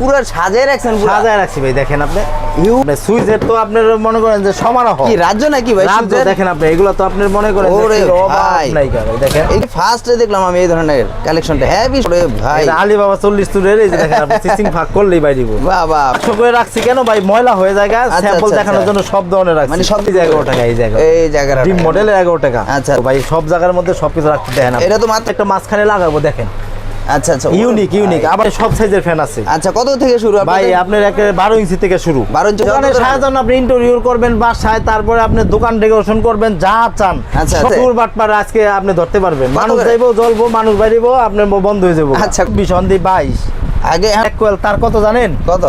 পুরো সাজায় রাখছেন সাজায় রাখছি ভাই দেখেন আপনি। ইউ তো আপনার মনে করেন যে সমারোহ কি রাজ্য নাকি ভাই? রাজ্য দেখেন আপনি এগুলো তো আপনার মনে করেন ওরে ভাই। নাই কারও, এই দেখেন। এই ফার্স্টে দেখলাম আমি এই ধরনের কালেকশনটা হ্যাভি ওরে ভাই। এটা আলিবাবা চল্লিশ তুলের এই যে দেখেন আপনি সিসিং ভাগ করলেই দিব। বাবা। করে রাখছি কেন ভাই? ময়লা হয়ে যায় আচ্ছা, স্যাম্পল আচ্ছা, দেখানোর আচ্ছা। জন্য সব ধরনের রাখছি। মানে সব টাকা এই জায়গা এই জায়গাটা ডিম মডেলের এগারো টাকা। আচ্ছা। ভাই সব জায়গার মধ্যে সবকিছু রাখতে দেন এটা তো মাত্র একটা মাঝখানে লাগাবো দেখেন। আচ্ছা আচ্ছা ইউনিক ইউনিক আবার সব সাইজের ফ্যান আছে। আচ্ছা কত থেকে শুরু ভাই আপনার একটা বারো ইঞ্চি থেকে শুরু। 12 ইঞ্চি দোকানে সাজান আপনি ইন্টারভিউ করবেন বাসায় তারপরে আপনি দোকান ডেকোরেশন করবেন যা চান। আচ্ছা, আচ্ছা। বাটপার আজকে আপনি ধরতে পারবেন। মানুষ? যাইবো জ্বলবো মানুষ বাড়িবো আপনার বন্ধ হয়ে যাব। আচ্ছা। বিসন্ধি বাইশ। আগে এক কোয়েল তার কত জানেন? কত?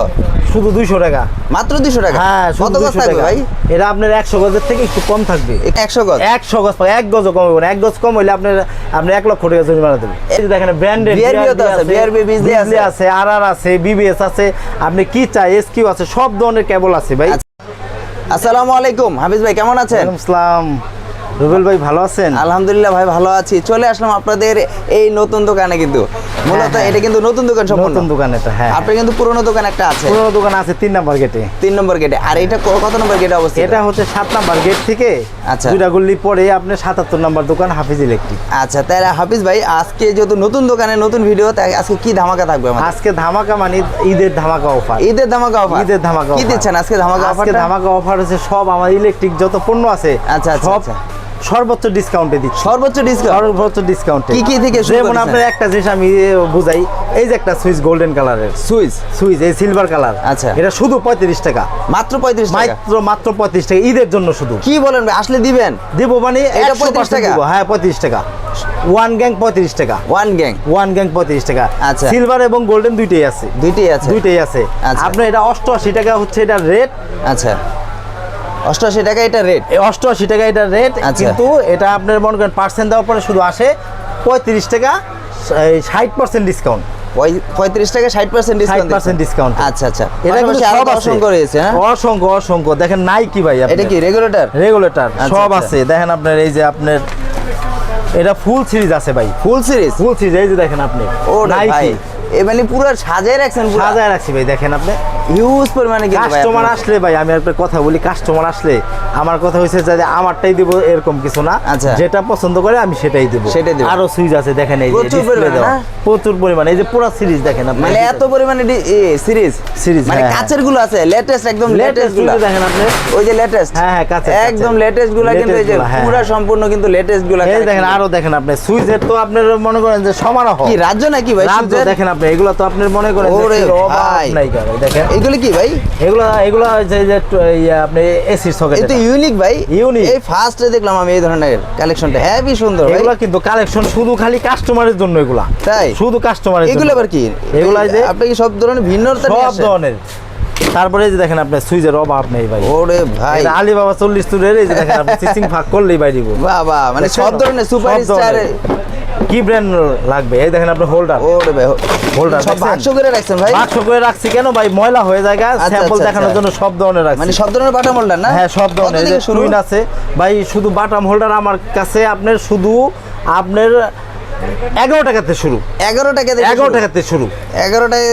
শুধু দুইশো টাকা। মাত্র দুশো টাকা? হ্যাঁ কত গজ থাকবে ভাই? এটা আপনার একশো গজের থেকে একটু কম থাকবে। একশো গজ? একশো গজ এক গজও কম হবে না। এক গজ কম হইলে আপনার আপনি এক লক্ষ টাকা জরিমানা দেবেন। এই যে দেখেন ব্র্যান্ডেড তো আছে, আর আর আছে বিবিএস আছে। আপনি কি চাই এস কিউ আছে সব ধরনের কেবল আছে ভাই। আচ্ছা। আসসালামু আলাইকুম হাফিজ ভাই কেমন আছেন? আসসালাম। রুবেল ভাই ভালো আছেন? আলহামদুলিল্লাহ ভাই ভালো আছি। চলে আসলাম আপনাদের এই নতুন দোকানে কিন্তু। মূলত হ্যাঁ। এটা কিন্তু নতুন দোকান সম্পূর্ণ। নতুন দোকান এটা হ্যাঁ। আপনার কিন্তু পুরনো দোকান একটা আছে। পুরোনো দোকান আছে তিন নাম্বার গেটে। তিন নম্বর গেটে। আর এটা কত নম্বর গেটে অবস্থিত? এটা হচ্ছে সাত নাম্বার গেট থেকে আচ্ছা। দুইটা গল্লি পরে আপনার সাতাত্তর নাম্বার দোকান হাফিজ ইলেকট্রিক। আচ্ছা তাহলে হাফিজ ভাই আজকে যেহেতু নতুন দোকানে নতুন ভিডিও তাই আজকে কি ধামাকা থাকবে আমাদের? আজকে ধামাকা মানে ঈদের ধামাকা অফার ঈদের ধামাকা অফার ঈদের ধামাকা কি দিচ্ছেন আজকে ধামাকা অফার আজকে ধামাকা অফার হচ্ছে সব আমার ইলেকট্রিক যত পণ্য আছে আচ্ছা, আচ্ছা। সর্বোচ্চ ডিসকাউন্টে দিচ্ছি। সর্বোচ্চ ডিসকাউন্ট সর্বোচ্চ ডিসকাউন্টে কি কি থেকে যেমন? আপনার একটা জিনিস আমি বুঝাই। এই যে একটা সুইচ গোল্ডেন কালারের সুইচ? সুইচ এই সিলভার কালার আচ্ছা। এটা শুধু পঁয়ত্রিশ টাকা। মাত্র পঁয়ত্রিশ টাকা? মাত্র মাত্র পঁয়ত্রিশ টাকা। ঈদের জন্য শুধু। কি বলেন ভাই? আসলে দিবেন? দিব মানে এটা 100% 35 টাকা? দিব, হ্যাঁ পঁয়ত্রিশ টাকা। ওয়ান গ্যাং পঁয়ত্রিশ টাকা। ওয়ান গ্যাং ওয়ান গ্যাং পঁয়ত্রিশ টাকা। আচ্ছা। সিলভার এবং গোল্ডেন দুইটাই আছে। দুইটাই আছে। দুইটাই আছে। আচ্ছা। আপনার এটা অষ্টআশি টাকা হচ্ছে এটা রেট আচ্ছা। অষ্টআশি টাকা এটা রেট অষ্টআশি টাকা এটা রেট আচ্ছা। কিন্তু এটা আপনার মনে করেন পার্সেন্ট দেওয়ার পরে শুধু আসে পঁয়ত্রিশ টাকা ষাট পার্সেন্ট ডিসকাউন্ট পঁয়ত্রিশ টাকা ষাট পার্সেন্ট ডিসকাউন্ট পার্সেন্ট ডিসকাউন্ট আচ্ছা আচ্ছা। এটা কিন্তু সব অসংখ্য রয়েছে হ্যাঁ? অসংখ্য অসংখ্য। দেখেন নাই কি ভাই এটা কি রেগুলেটর রেগুলেটর আচ্ছা, সব। আছে। দেখেন আপনার এই যে আপনার এটা ফুল সিরিজ আছে ভাই। ফুল সিরিজ ফুল সিরিজ এই যে দেখেন আপনি। ও নাইকি এ মানে পুরো সাজায় রাখছেন সাজায় রাখছি ভাই দেখেন আপনি। হিউজ পরিমাণে কাস্টমার আসলে ভাই আমি একটা কথা বলি কাস্টমার আসলে। আমার কথা হয়েছে যে আমারটাই দিব এরকম কিছু না। আচ্ছা। যেটা পছন্দ করে আমি সেটাই দিব। সেটাই দিবেন। আরও সুইচ আছে দেখেন এই প্রচুর পরিমাণে, প্রচুর পরিমাণে। এই যে পুরো সিরিজ দেখেন আপনি মানে এত পরিমাণে সিরিজ Series, মানে হ্যাঁ, কাচেরগুলো আছে লেটেস্ট একদম লেটেস্টগুলো দেখেন আপনি। ওই যে লেটেস্ট হ্যাঁ, হ্যাঁ, কাচের। একদম লেটেস্টগুলো কিন্তু এই যে হ্যাঁ, পুরো হ্যাঁ। সম্পূর্ণ কিন্তু লেটেস্টগুলো এই দেখেন আরও দেখেন আপনি। সুইচের তো আপনার মনে করেন যে সমারোহ কি রাজ্য নাকি ভাই? রাজ্য দেখেন আপনি এগুলো তো আপনার মনে করেন ওরে ভাই। দেখেন। এইগুলো কি ভাই? এগুলো এগুলো যে যে আপনি এসির সকেট এটা। ইউনিক ভাই। ইউনিক এই ফার্স্ট দেখলাম আমি এই ধরনের কালেকশনটা হেভি সুন্দর ভাই। এগুলো কিন্তু কালেকশন শুধু খালি কাস্টমারের জন্য এগুলা। তাই? শুধু কাস্টমারের এগুলো আবার কি? এগুলো যে আপনি কি সব ধরনের ভিন্নতা সব ধরনের। তারপরে যে দেখেন আপনি সুইচের অভাব নেই ভাই। ওরে ভাই। এটা আলিবাবা চল্লিশ তুলের এই যে দেখেন আপনি সিসিং ভাগ করলেই বাই দিব। বাবা মানে সব ধরনের সব সুপার কি ব্র্যান্ড লাগবে? এই দেখেন আপনি হোল্ডার ওরে ভাই Holder সব? বাক্স করে রাখছেন ভাই? বাক্স করে রাখছি কেন ভাই? ময়লা হয়ে যায় আচ্ছা, স্যাম্পল আচ্ছা, দেখানোর আচ্ছা। জন্য সব ধরনের রাখছি। মানে সব ধরনের বাটাম হোল্ডার না? হ্যাঁ সব ধরনের। এই যে টুইন আছে। ভাই শুধু বাটাম হোল্ডার আমার কাছে আপনার শুধু আপনার এগারো টাকাতে শুরু। এগারো টাকা থেকে এগারো টাকাতে শুরু। এগারো টাকা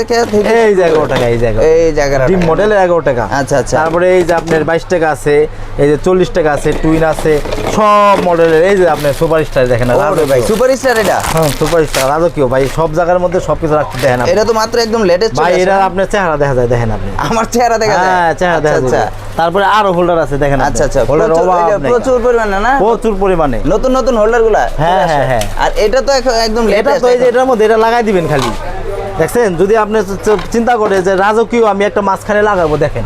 এই যে এগারো টাকা এই জায়গা এই জায়গাটা ডিম মডেলের এগারো টাকা। আচ্ছা, আচ্ছা। তারপরে এই যে আপনার বাইশ টাকা আছে এই যে চল্লিশ টাকা আছে টুইন আছে সব মডেলের এই যে আপনার সুপার স্টার দেখেন ভাই সুপার স্টার এটা? হ্যাঁ সুপার স্টার রাজকীয়। ভাই সব জায়গার মধ্যে সব কিছু রাখতে দেখেন এটা তো মাত্র একদম লেটেস্ট ভাই এটা আপনার চেহারা দেখা যায় দেখেন আপনি। আমার চেহারা দেখা যায়? হ্যাঁ চেহারা দেখা আচ্ছা। যায়। তারপরে আরও হোল্ডার আছে দেখেন আচ্ছা আচ্ছা হোল্ডার প্রচুর- পরিমাণে না? প্রচুর পরিমাণে। নতুন নতুন হোল্ডারগুলা হ্যাঁ, হ্যাঁ, হ্যাঁ। আর এটা তো একদম এটা তো এই যে এটার মধ্যে এটা লাগাই দিবেন খালি। দেখছেন? যদি আপনি চিন্তা করে যে রাজকীয় আমি একটা মাঝখানে লাগাবো দেখেন।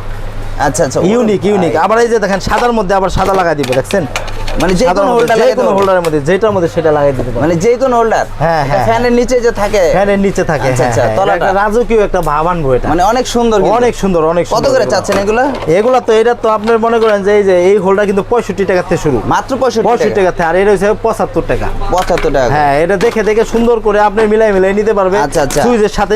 আচ্ছা আচ্ছা। ইউনিক ইউনিক আবার এই যে দেখেন সাদার মধ্যে আবার সাদা লাগাই দিবে দেখছেন? মানে যে কোনো হোল্ডার যে কোনো হোল্ডারের মধ্যে যেটার মধ্যে সেটা লাগাই দিতে পারেন মানে যে কোনো হোল্ডার হ্যাঁ, হ্যাঁ, ফ্যানের নিচে যে থাকে। ফ্যানের নিচে থাকে আচ্ছা, হ্যাঁ, আচ্ছা, হ্যাঁ, তলাটা। একটা রাজকীয় একটা ভাবান এটা। মানে অনেক সুন্দর অনেক সুন্দর অনেক কত করে চাচ্ছেন এগুলো? এগুলা তো এটা তো আপনি মনে করেন যে এই যে এই হোল্ডার কিন্তু পঁয়ষট্টি টাকা থেকে শুরু। মাত্র পঁয়ষট্টি পঁয়ষট্টি টাকা টাকা থেকে আর এটা হচ্ছে পঁচাত্তর টাকা। পঁচাত্তর টাকা হ্যাঁ এটা দেখে দেখে সুন্দর করে আপনি মিলাই মিলাই নিতে পারবে। আচ্ছা, আচ্ছা। সুইচের সাথে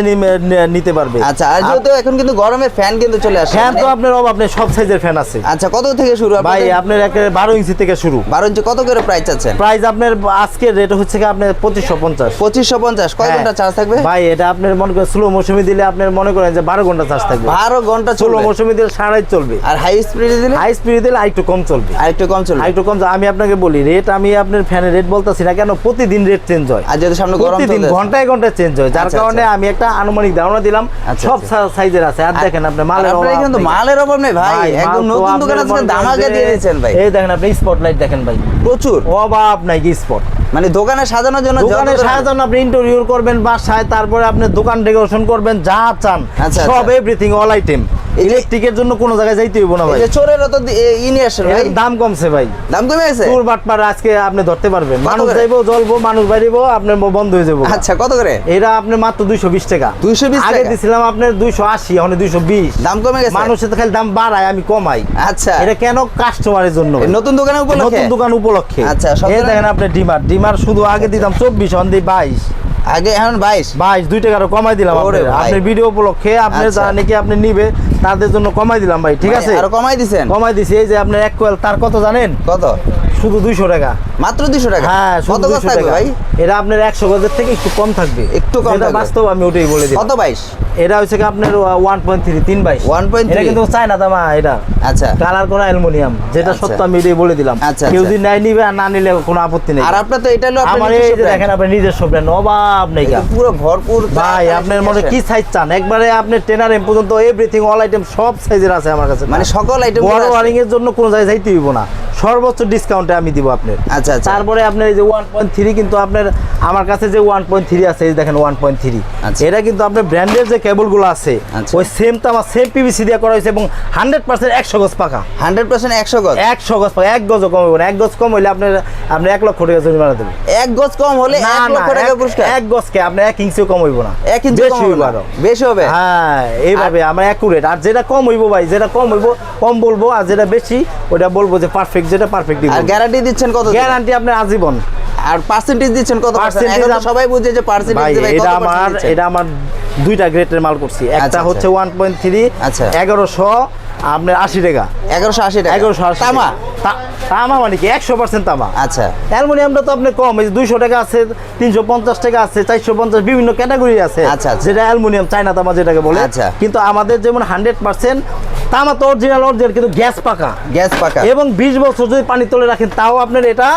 নিতে পারবে। আচ্ছা আর যেহেতু এখন কিন্তু গরমে ফ্যান কিন্তু চলে আসে। ফ্যান তো মানে- আপনার অভাব নেই সব সাইজের ফ্যান আছে। আচ্ছা কত থেকে শুরু ভাই আপনার একেবারে বারো ইঞ্চি থেকে শুরু। বারো ইঞ্চি কত করে প্রাইস চাচ্ছেন প্রাইস আপনার আজকের রেট হচ্ছে কি আপনার পঁচিশশো পঞ্চাশ। পঁচিশশো পঞ্চাশ। কয় হ্যাঁ। ঘণ্টা চার্জ থাকবে? ভাই এটা আপনার মনে করেন স্লো মৌসুমি দিলে আপনার মনে করেন যে বারো ঘণ্টা চার্জ থাকবে। বারো ঘণ্টা স্লো মৌসুমি দিলে সারাই চলবে। আর হাই স্পিডে দিলে? হাই স্পিড দিলে আরেকটু কম চলবে। একটু কম চলবে। আরেকটু কম আমি আপনাকে বলি রেট আমি আপনার ফ্যানের রেট বলতেছি না কেন প্রতিদিন রেট চেঞ্জ হয়। আর যদি সামনে গরম প্রতিদিন ঘন্টায় ঘন্টায় চেঞ্জ হয়। যার আচ্ছা, কারণে আমি একটা আনুমানিক ধারণা দিলাম আচ্ছা, সব আচ্ছা। সাইজের আছে। আর দেখেন আপনি মালের অভাব। মালের অভাব নেই ভাই। একদম নতুন দোকান মনে করেন দামাকে দিয়ে দিয়েছেন ভাই। এই দেখেন আপনি স্পটলাইট দেখেন। ভাই। প্রচুর? অভাব নাই কি স্পট মানে দোকানে সাজানোর জন্য দোকানে সাজানো আপনি ইন্টারভিউ করবেন বাসায় তারপরে আপনি দোকান ডেকোরেশন করবেন যা চান আচ্ছা, সব আচ্ছা। এভরিথিং অল আইটেম ইলেকট্রিকের জন্য কোনো জায়গায় যাইতে হইব না ভাই। যে চোরেরও তো ই নিয়ে আসেন ভাই। দাম কমছে ভাই। দাম কমে গেছে? চোর বাটপার আজকে আপনি ধরতে পারবেন। মানুষ? যাইবো জ্বলবো মানুষ বাইরিবো আপনার বন্ধ হয়ে যাব আচ্ছা কত করে? এরা আপনি মাত্র দুইশো বিশ টাকা। 220 আগে? দিছিলাম আপনার দুইশো আশি এখন দুইশো বিশ। দাম কমে গেছে? মানুষের তো খালি দাম বাড়ায় আমি কমাই। আচ্ছা। এটা কেন কাস্টমারের জন্য? নতুন দোকানে উপলক্ষে? নতুন দোকান উপলক্ষে। আচ্ছা, এই দেখেন আপনি ডিমার ডিমার শুধু আগে দিতাম চব্বিশ এখন দিই বাইশ। আগে এখন বাইশ। বাইশ দুই টাকা আরও কমাই দিলাম ওরে আপনার ভিডিও উপলক্ষে আপনি আচ্ছা। যারা নাকি আপনি নিবে তাদের জন্য কমাই দিলাম ভাই ঠিক আছে? আর কমাই দিছেন? কমাই দিছি এই যে আপনি এক কোয়েল তার কত জানেন? কত? শুধু দুইশো টাকা। মাত্র দুশো টাকা? হ্যাঁ কত গজ দুইশো থাকবে ভাই? এটা আপনার একশো গজের থেকে একটু কম থাকবে। একটু কম এটা বাস্তব আমি ওটাই বলে দিই কত বাইশ? এটা হচ্ছে কি আপনার ওয়ান পয়েন্ট থ্রি তিন বাইশ। 1.3 এটা কিন্তু দামা এটা। আচ্ছা। কালার করা অ্যালুমিনিয়াম যেটা আচ্ছা। সত্য আমি এটাই বলে দিলাম। আচ্ছা, কেউ আচ্ছা। যদি নাই নিবে আর না নিলে কোনো আপত্তি নেই। আর আপনার তো এটা হলো আমার এই যে। দেখেন আপনার নিজস্ব ব্র্যান্ড অভাব নেই পুরো ভরপুর ভাই আপনার মনে কি সাইজ চান? একবারে আপনি টেনার এম পর্যন্ত এভরিথিং অল আইটেম সব সাইজের আছে আমার কাছে। মানে সকল আইটেম বড় ওয়ারিং এর জন্য কোনো জায়গায় যাইতে হইব না। সর্বোচ্চ ডিসকাউন্টে আমি দিব আপনার। আচ্ছা আচ্ছা। তারপরে আপনার এই যে ওয়ান পয়েন্ট থ্রি কিন্তু আপনার আমার কাছে যে ওয়ান পয়েন্ট থ্রি আছে এই দেখেন ওয়ান পয়েন্ট থ্রি। এটা কিন্তু আপনার ব্র্যান্ডের যে কেবলগুলো আছে আচ্ছা। ওই সেম তো আমার সেম পিভিসি দিয়ে করা হয়েছে এবং হান্ড্রেড পার্সেন্ট একশো গজ পাকা। হান্ড্রেড পার্সেন্ট একশো গজ? একশো গজ পাকা এক গজও কম হইব না। এক গজ কম হইলে আপনার আপনি এক লক্ষ টাকা জরিমানা দেবেন এক গজ কম হলে এক লক্ষ টাকা পুরস্কার? এক গজকে আপনার এক ইঞ্চিও কম হইব না। এক ইঞ্চি বেশি কম হবে হইব আরও। বেশি হবে? হ্যাঁ এইভাবে আমরা অ্যাকুরেট আর যেটা কম হইব ভাই যেটা কম হইব কম বলব আর যেটা বেশি ওটা বলব যে পারফেক্ট যেটা পারফেক্ট দিব। গ্যারান্টি দিচ্ছেন কত গ্যারান্টি আপনি আজীবন। আর পার্সেন্টেজ দিচ্ছেন কত পার্সেন্টেজ সবাই বুঝে যে পার্সেন্টেজ এটা আমার এটা আমার দুইটা গ্রেটের মাল করছি। একটা আচ্ছা, হচ্ছে ওয়ান পয়েন্ট থ্রি আচ্ছা। এগারোশো আপনার আশি টাকা। এগারোশো আশি টাকা। এগারোশো আশি তামা? তামা মানে কি? একশো পার্সেন্ট তামা। আচ্ছা। অ্যালুমিনিয়ামটা তো আপনি কম এই দুইশো টাকা আছে তিনশো পঞ্চাশ টাকা আছে চারশো পঞ্চাশ বিভিন্ন ক্যাটাগরি আছে। আচ্ছা, আচ্ছা। যেটা অ্যালুমিনিয়াম চায়না তামা যেটাকে বলে। আচ্ছা। কিন্তু আমাদের যেমন হান্ড্রেড পার্সেন্ট তামা তো অরিজিনাল অরিজিনাল কিন্তু গ্যাস পাকা। গ্যাস পাকা। এবং বিশ বছর যদি পানি তোলে রাখেন তাও আপনার এটা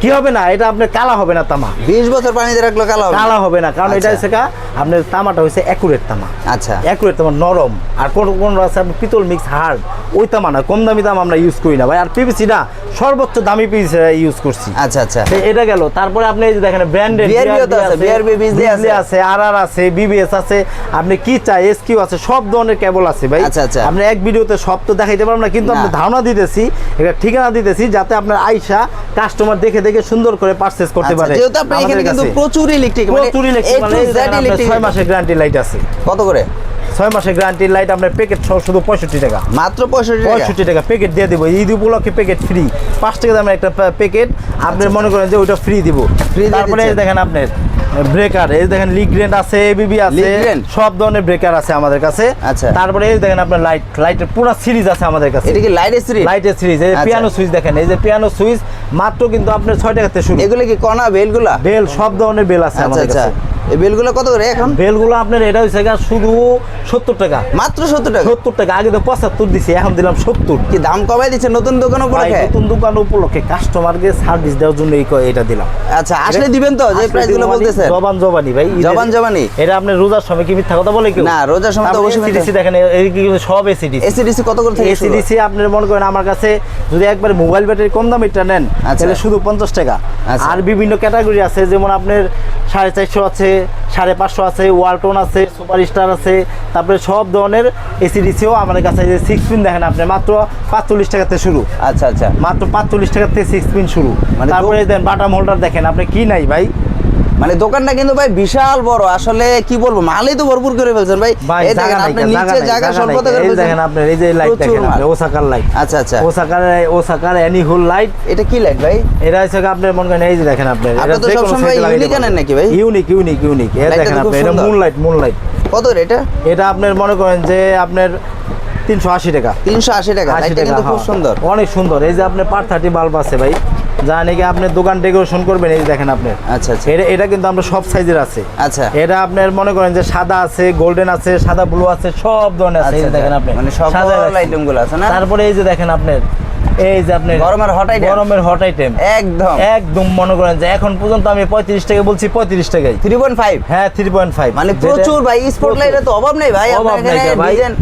কি হবে না? এটা আপনার কালা হবে না তামা। বিশ বছর পানিতে রাখল কালো হবে। কালা হবে না কারণ এটা। হচ্ছে আপনার তামাটা হচ্ছে অ্যাকুরেট তামা। আচ্ছা। অ্যাকুরেট তামা নরম। আর কোন কোন আছে আপনি পিতল মিক্স হার্ড ওই তামা না কম দামি তামা আমরা ইউজ করি না ভাই। আর পিভিসি না সর্বোচ্চ দামি পিভিসি ইউজ করছি। আচ্ছা আচ্ছা। এটা গেল। তারপরে আপনি এই যে দেখেন ব্র্যান্ডেড তো আছে, আর আর আছে। বিবিএস আছে আপনি কি চাই এসকিউ আছে সব ধরনের কেবল আছে ভাই। আচ্ছা, আচ্ছা। আপনি এক ভিডিওতে সব তো দেখাইতে পারব না কিন্তু। আপনি ধারণা দিতেছি একটা ঠিকানা দিতেছি যাতে আপনার আইসা কাস্টমার দেখে দেখে সুন্দর করে পারচেজ করতে আচ্ছা, পারে যেহেতু আপনি এখানে কিন্তু প্রচুর ইলেকট্রিক প্রচুর ইলেকট্রিক মানে দেখেন ছয় মাসের গ্যারান্টি লাইট আছে। কত করে? ছয় মাসের গ্যারান্টি লাইট আপনার প্যাকেট সহ শুধু পঁয়ষট্টি টাকা। মাত্র পঁয়ষট্টি টাকা? পঁয়ষট্টি টাকা প্যাকেট দিয়ে দেবো। ঈদ উপলক্ষে প্যাকেট ফ্রি পাঁচ টাকা দামের একটা প্যাকেট আপনি মনে করেন যে ওইটা ফ্রি দিব। ফ্রি তারপরে দেখেন আপনার ব্রেকার এই দেখেন লিগ্রেন্ড আছে এবিবি আছে সব ধরনের ব্রেকার আছে আমাদের কাছে। আচ্ছা। তারপরে এই দেখেন আপনার লাইট লাইটের পুরো সিরিজ আছে আমাদের কাছে। এটা কি লাইট সিরিজ লাইটের সিরিজ এই আচ্ছা। পিয়ানো সুইচ দেখেন এই যে পিয়ানো সুইচ মাত্র কিন্তু আপনার 6 টাকাতে শুরু। এগুলো কি কণা বেলগুলা? বেল সব ধরনের বেল আছে আচ্ছা আমাদের আচ্ছা। কাছে। এই বেলগুলো কত করে এখন? বেলগুলো আপনার এটা হচ্ছে গা শুধু সত্তর টাকা। মাত্র সত্তর টাকা? সত্তর টাকা আগে তো পঁচাত্তর দিছি এখন দিলাম সত্তর। কি দাম কমাই দিচ্ছে নতুন দোকান উপলক্ষে? নতুন দোকান উপলক্ষে কাস্টমারকে সার্ভিস দেওয়ার জন্য এই এটা দিলাম। আচ্ছা আসলে দিবেন তো যে আসলে প্রাইস বলতেছেন? জবান জবানি ভাই জবান জবানি? এটা আপনি রোজার সময় কি মিথ্যা কথা বলে কেউ? না, রোজার সময় তো অবশ্যই। ACDC দেখেন এই কি সব এসিডিসি এসিডিসি কত করে থেকে? এসিডিসি আপনার মনে করেন আমার কাছে যদি একবার মোবাইল ব্যাটারি কম দামিটা নেন আচ্ছা। তাহলে শুধু পঞ্চাশ টাকা। আচ্ছা। আর বিভিন্ন ক্যাটাগরি আছে যেমন আপনার সাড়ে চারশো আছে সাড়ে পাঁচশো আছে ওয়ালটন আছে সুপার স্টার আছে তারপরে সব ধরনের এসিডিসিও আমাদের কাছে যে সিক্স পিন দেখেন আপনি মাত্র পাঁচচল্লিশ টাকাতে শুরু। আচ্ছা আচ্ছা। মাত্র পাঁচচল্লিশ টাকার থেকে সিক্স পিন শুরু। মানে তারপরে দেন বাটাম হোল্ডার দেখেন আপনি কি নাই ভাই? মানে দোকানটা কিন্তু ভাই বিশাল বড়। আসলে কি বলব মালই তো ভরপুর করে ফেলছেন ভাই। এই দেখেন আপনি নিচে জায়গা স্বল্পতা। করে এই ফেলছেন। দেখেন আপনার এই যে লাইট দেখেন আপনি ওসাকার লাইট আচ্ছা আচ্ছা। ওসাকার ওসাকার অ্যানিহুল লাইট এটা কি লাইট ভাই? এটা হচ্ছে কি আপনার মনে করেন এই যে দেখেন আপনি আপনি তো সবসময় unique আনেন নাকি ভাই? ইউনিক ইউনিক ইউনিক এই দেখেন আপনি এটা মুন লাইট মুন লাইট কত রে এটা? এটা আপনার মনে করেন যে আপনার তিনশো আশি টাকা। তিনশো আশি টাকা কিন্তু খুব হ্যাঁ। সুন্দর। অনেক সুন্দর। এই যে আপনার পার থার্টি বাল্ব আছে ভাই যা নাকি আপনি দোকান ডেকোরেশন করবেন এই দেখেন আপনি। আচ্ছা আচ্ছা। এটা এটা কিন্তু আমরা সব সাইজের আছে। আচ্ছা। এটা আপনার মনে করেন যে সাদা আছে গোল্ডেন আছে সাদা ব্লু আছে সব ধরনের আছে। এই আচ্ছা, দেখেন আপনি। মানে সাজায় রাখছি। আছে। না? তারপরে এই যে দেখেন আপনার এই যে আপনি গরমের hot item? গরমের হট আইটেম একদম। একদম মনে করেন যে এখন পর্যন্ত আমি পঁয়ত্রিশ টাকা বলছি পঁয়ত্রিশ টাকাই থ্রি পয়েন্ট ফাইভ হ্যাঁ থ্রি পয়েন্ট ফাইভ মানে প্রচুর ভাই স্পটলাইটের তো অভাব নেই ভাই। আপনার এখানে। ডিজাইন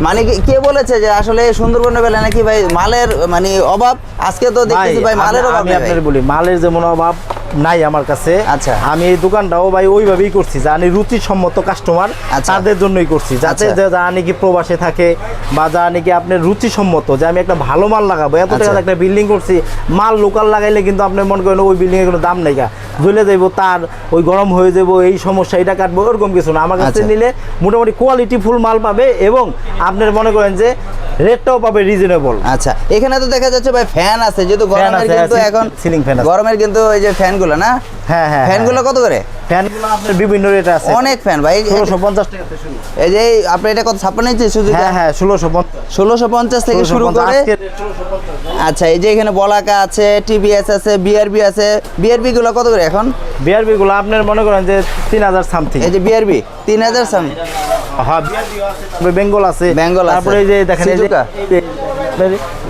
মানে কি- কে বলেছে যে আসলে সুন্দরবনের বেলা নাকি ভাই মালের মানে অভাব? আজকে তো দেখতেছি ভাই মালের অভাব আমি আপনার বলি মালের যেমন অভাব নাই আমার কাছে আচ্ছা। আমি এই দোকানটাও ভাই ওইভাবেই করছি জানি রুচিসম্মত কাস্টমার আচ্ছা। তাদের জন্যই করছি যাতে আচ্ছা। যা নাকি প্রবাসে থাকে বা যা নাকি আপনার রুচিসম্মত যে আমি একটা ভালো মাল লাগাবো এত টাকা আচ্ছা। একটা বিল্ডিং করছি মাল লোকাল লাগাইলে কিন্তু আপনি মনে করেন ওই বিল্ডিং এর কোনো দাম নেই গা জ্বলে যাইবো তার ওই গরম হয়ে যাব এই সমস্যা এটা কাটবো ওরকম কিছু না আমার কাছে। নিলে মোটামুটি কোয়ালিটি ফুল মাল পাবে এবং আপনার মনে করেন যে রেটটাও পাবে রিজনেবল আচ্ছা এখানে তো দেখা যাচ্ছে ভাই ফ্যান আছে যেহেতু গরমের কিন্তু এখন সিলিং ফ্যান গরমের কিন্তু এই যে ফ্যানগুলো না? হ্যাঁ হ্যাঁ ফ্যানগুলো কত করে? ফ্যানগুলো আপনার বিভিন্ন রেটে আছে। অনেক ফ্যান ভাই। ষোলোশো পঞ্চাশ টাকা থেকে শুরু। এই যে আপনি এটা কত ছাপ্পান্ন ইঞ্চি শুধু হ্যাঁ হ্যাঁ ষোলোশো পঞ্চাশ। ষোলোশো পঞ্চাশ থেকে শুরু করে আচ্ছা এই যে এখানে বলাকা আছে টিবিএস আছে বিআরবি আছে। বিআরবি গুলো কত করে এখন? বিআরবি গুলো আপনার মনে করেন যে তিন হাজার সামথিং এই যে বিআরবি তিন হাজার সাম হ্যাঁ BRB আছে, বেঙ্গল আছে। বেঙ্গল আছে। তারপরে এই যে দেখেন এই যে-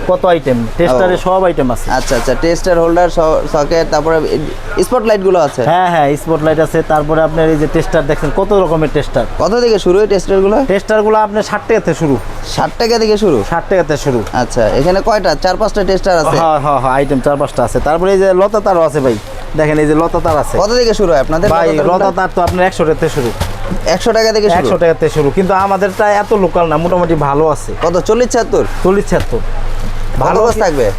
কত আইটেম টেস্টারে সব আইটেম আছে। আচ্ছা আচ্ছা টেস্টার হোল্ডার সকেট তারপরে স্পটলাইটগুলো আছে? হ্যাঁ হ্যাঁ স্পটলাইট আছে। তারপরে আপনার এই যে টেস্টার দেখেন কত রকমের টেস্টার কত থেকে শুরু হয় টেস্টারগুলো? টেস্টারগুলো আপনার ষাট টাকাতে শুরু। ষাট টাকা থেকে শুরু? ষাট টাকাতে শুরু। আচ্ছা এখানে কয়টা? চার পাঁচটা টেস্টার আছে? হ্যাঁ হ্যাঁ হ্যাঁ আইটেম চার পাঁচটা আছে। তারপরে এই যে লতা তারও আছে ভাই। দেখেন এই যে লতা তার আছে। কত থেকে শুরু হয় আপনাদের ভাই লতা তার তো আপনার একশো টাকাতে শুরু। একশো টাকা থেকে শুরু? একশো টাকাতে শুরু কিন্তু আমাদেরটা এত লোকাল না মোটামুটি ভালো আছে। কত? চল্লিশ ছিয়াত্তর? চল্লিশ ছিয়াত্তর। ভালো থাকবে?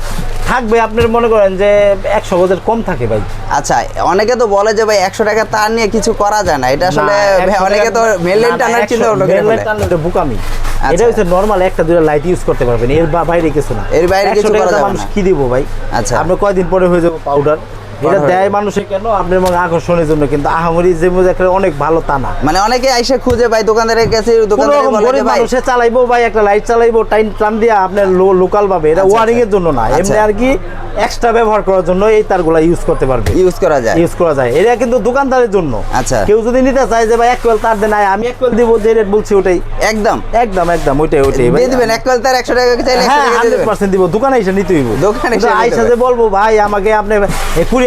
থাকবে আপনার মনে করেন যে একশো গজের কম থাকে ভাই। আচ্ছা অনেকে তো বলে যে ভাই একশো টাকা তার নিয়ে কিছু করা যায় না। এটা আসলে অনেকে তো টাকা- মেনলাইন না, না, টানার 100 চিন্তা ভাবনা করে টানলে বুকামি। আচ্ছা। এটা হচ্ছে নর্মাল একটা দুটো লাইট ইউজ করতে পারবেন এর বাইরে কিছু না। এর বাইরে কিছু করা যাবে মানুষ। কি দিব ভাই? আচ্ছা। আপনি কয়দিন পরে হয়ে যাবে পাউডার এটা দেয় মানুষে কেন? আপনার মনে আকর্ষণের জন্য কিন্তু আহামরি যে একটা অনেক ভালো তা না। মানে অনেকে আইসে খুঁজে ভাই দোকানদারের কাছে দোকানদার বলে ভাই মানুষে চালাইবো ভাই একটা লাইট চালাইবো টাইম টান দিয়া আপনার লোকাল ভাবে। এটা আচ্ছা, ওয়ারিং এর আচ্ছা। জন্য না এমনি আচ্ছা। আর কি এক্সট্রা ব্যবহার করার জন্য এই তারগুলা ইউজ করতে পারবে। ইউজ করা যায়। ইউজ করা যায়। এটা কিন্তু দোকানদারের জন্য। আচ্ছা। কেউ যদি নিতে চায় যে ভাই এক কোয়েল তার দেন আমি এক কোয়েল দিব যে রেট বলছি ওটাই। একদম। একদম একদম ওইটাই ওইটাই দিয়ে দিবেন এক কয়েল তার একশো টাকা চাইলে হ্যাঁ 100 হান্ড্রেড পার্সেন্ট দিব। দোকানে এসে নিতে হইব। দোকানে এসে আইসা যে বলব ভাই আমাকে আপনি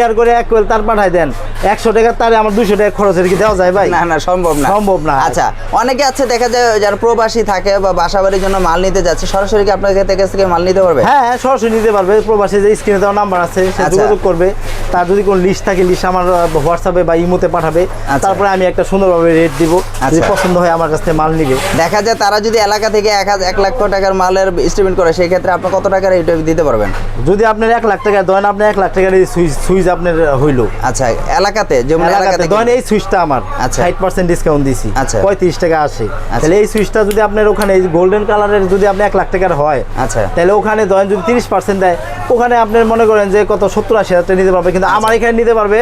কুরিয়ার করে এক কোয়েল তার পাঠাই দেন। একশো টাকার তারে আমার দুশো টাকা খরচের কি দেওয়া যায় ভাই। না না সম্ভব না। সম্ভব না। আচ্ছা অনেকে আছে দেখা যায় যারা প্রবাসী থাকে বা বাসাবাড়ির জন্য মাল নিতে যাচ্ছে সরাসরি কি আপনার কাছ থেকে মাল নিতে পারবে? হ্যাঁ সরাসরি নিতে পারবে। প্রবাসী যে স্ক্রিনে দেওয়া নাম্বার আছে সে আচ্ছা। যোগাযোগ করবে। তার যদি কোনো লিস্ট থাকে লিস্ট আমার হোয়াটসঅ্যাপে বা ইমোতে পাঠাবে আচ্ছা। তারপরে আমি একটা সুন্দরভাবে রেট দিব যদি আচ্ছা। পছন্দ হয় আমার কাছ থেকে মাল নিবে দেখা যায় তারা যদি এলাকা থেকে এক এক লক্ষ টাকার মালের এস্টিমেট করে সেই ক্ষেত্রে আপনি কত টাকার এটা দিতে পারবেন যদি আপনার এক লাখ টাকা দেন আপনি এক লাখ টাকার এই সুইচ সুইচ আপনার হইল আচ্ছা এলাকাতে যেমন এলাকাতে ধরেন এই সুইচটা আমার আচ্ছা। ষাট পার্সেন্ট ডিসকাউন্ট দিছি আচ্ছা। পঁয়ত্রিশ টাকা আসে তাহলে এই সুইচটা যদি আপনার ওখানে এই গোল্ডেন কালারের যদি আপনি এক লাখ টাকার হয় আচ্ছা। তাহলে ওখানে ধরেন যদি তিরিশ পার্সেন্ট দেয় ওখানে আপনার মনে করেন যে কত সত্তর আশি হাজার টাকা নিতে পারবে কিন্তু আচ্ছা। আমার এখানে নিতে পারবে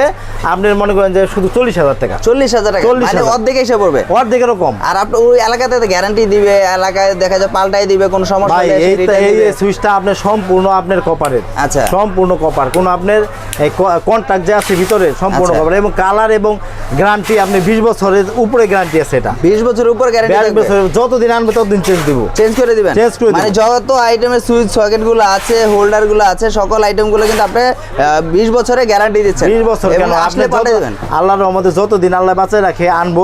আপনি মনে করেন যে শুধু চল্লিশ হাজার টাকা। চল্লিশ হাজার টাকা? 40,000 মানে অর্ধেক এসে পড়বে অর্ধেকেরও কম। আর আপনার ওই এলাকাতে গ্যারান্টি দিবে এলাকায় দেখা যায় পাল্টাই দিবে কোনো সমস্যা সে এই সুইচটা আপনার সম্পূর্ণ আপনার কপারের আচ্ছা। সম্পূর্ণ কপার কোন আপনার কন্ট্রাক্ট যে আছে ভিতরে সম্পূর্ণ আচ্ছা। কপার এবং কালার এবং গ্যারান্টি আপনি বিশ বছরের উপরে গ্যারান্টি আছে এটা। বিশ বছরের উপর গ্যারান্টি বছরের যতদিন আনবে ততদিন চেঞ্জ দিব। চেঞ্জ করে দিবেন? চেঞ্জ করে মানে যত আইটেমের সুইচ সকেটগুলো আছে হোল্ডারগুলো আছে সকল আইটেমগুলো কিন্তু আপনি বিশ বছরের গ্যারান্টি দিচ্ছেন। বিশ বছর কেন? আপনি যত- পাল্টে আল্লাহর রহমতে যতদিন আল্লাহ বাঁচায় রাখে আনব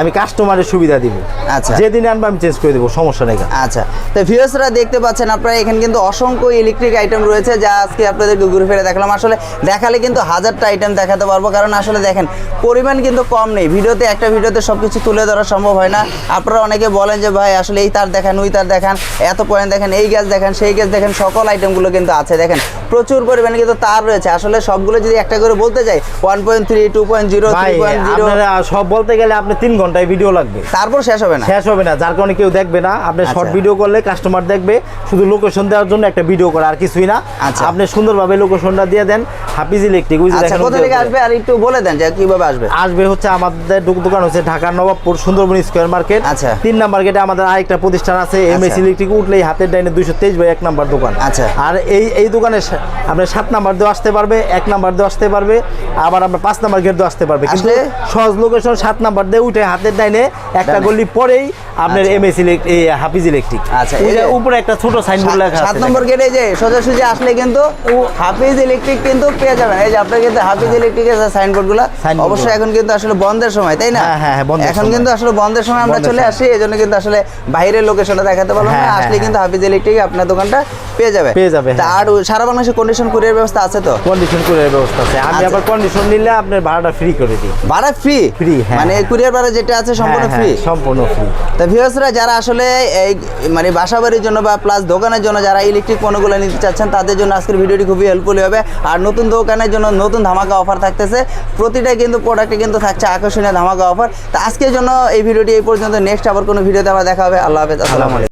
আমি কাস্টমারের সুবিধা দিব। আচ্ছা। যেদিন আনব আমি চেঞ্জ করে দেবো সমস্যা নেই আচ্ছা। তো ভিউয়ার্সরা দেখতে পাচ্ছেন আপনারা এখানে কিন্তু অসংখ্য ইলেকট্রিক আইটেম রয়েছে যা আজকে আপনাদেরকে ঘুরে ফিরে দেখালাম। আসলে দেখালে কিন্তু হাজারটা আইটেম দেখাতে পারব কারণ আসলে দেখেন পরিমাণ কিন্তু কম নেই। ভিডিওতে একটা ভিডিওতে সব কিছু তুলে ধরা সম্ভব হয় না। আপনারা অনেকে বলেন যে ভাই আসলে এই তার দেখান ওই তার দেখান এত পয়েন্ট দেখেন এই গ্যাস দেখেন সেই গ্যাস দেখেন সকল আইটেমগুলো কিন্তু আছে। দেখেন প্রচুর পরিমাণে কিন্তু তার রয়েছে আসলে সবগুলো যদি একটা করে বলতে যাই one point three two point zero three point zero সব বলতে গেলে আপনি তিন ঘন্টায় ভিডিও লাগবে তারপর শেষ হবে না শেষ হবে না যার কারণে কেউ দেখবে না আপনি শর্ট আচ্ছা। ভিডিও করলে কাস্টমার দেখবে শুধু লোকেশন দেওয়ার জন্য একটা ভিডিও করা আর কিছুই না আচ্ছা। আপনি সুন্দরভাবে লোকেশনটা দিয়ে দেন হাফিজি ইলেকট্রিক আচ্ছা কোথা থেকে আসবে আর একটু বলে দেন যে কীভাবে আসবে আসবে হচ্ছে আমাদের দোকান হচ্ছে ঢাকার নবাবপুর সুন্দরবন স্কোয়ার মার্কেট আচ্ছা। তিন নাম্বার গেটে আমাদের আরেকটা প্রতিষ্ঠান আছে এম এস আচ্ছা। ইলেকট্রিক উঠলেই হাতের ডাইনে দুইশো তেইশ বাই এক নাম্বার দোকান আচ্ছা। আর এই এই দোকানে সা- আপনার সাত নাম্বার দিয়ে আসতে পারবে এক নাম্বার দিয়ে আসতে পারবে আবার আপনার পাঁচ নাম্বার গেট দিয়ে আসতে পারবে। কিন্তু? সহজ লোকেশন সাত নাম্বার দিয়ে উঠে হাতের ডাইনে একটা গলি পরেই আপনার আচ্ছা। M S electric Hafiz electric আচ্ছা, উপরে একটা ছোট সাইনবোর্ড লেখা সাত নম্বর গেটে যে সোজাসুজি আসলে কিন্তু হাফিজ ইলেকট্রিক কিন্তু পেয়ে যাবেন। এই যে আপনার কিন্তু হাফিজ ইলেকট্রিকের সাইনবোর্ডগুলো অবশ্যই এখন কিন্তু আসলে বন্ধের সময় তাই না? হ্যাঁ, হ্যাঁ, হ্যাঁ, এখন কিন্তু আসলে বন্ধের সময় আমরা চলে আসি এই জন্য কিন্তু আসলে বাইরের লোকেশনটা দেখাতে পারলাম না। হ্যাঁ, হ্যাঁ, আসলে কিন্তু হাফিজ ইলেকট্রিক আপনার দোকানটা পেয়ে যাবে। পেয়ে যাবে। আর সারা বাংলাদেশে কন্ডিশন কুরিয়ার ব্যবস্থা আছে তো? কন্ডিশন করে ব্যবস্থা আছে। আমি আচ্ছা। আবার কন্ডিশন নিলে আপনার ভাড়াটা ফ্রি করে দিই। ভাড়া ফ্রি হ্যাঁ। মানে কুরিয়ার ভাড়া যেটা আছে সম্পূর্ণ হ্যাঁ, ফ্রি হ্যাঁ, সম্পূর্ণ ফ্রি তা ভিউয়ার্সরা যারা আসলে এই মানে বাসা বাড়ির জন্য বা প্লাস দোকানের জন্য যারা ইলেকট্রিক পণ্যগুলো নিতে চাচ্ছেন তাদের জন্য আজকের ভিডিওটি খুবই হেল্পফুল হবে। আর নতুন দোকানের জন্য নতুন ধামাকা অফার থাকতেছে। প্রতিটা কিন্তু প্রোডাক্টে কিন্তু থাকছে আকর্ষণীয় ধামাকা অফার তা আজকের জন্য এই ভিডিওটি এই পর্যন্ত। নেক্সট আবার কোনো ভিডিওতে আবার দেখা হবে। আল্লাহ হাফেজ। আসসালামু আলাইকুম।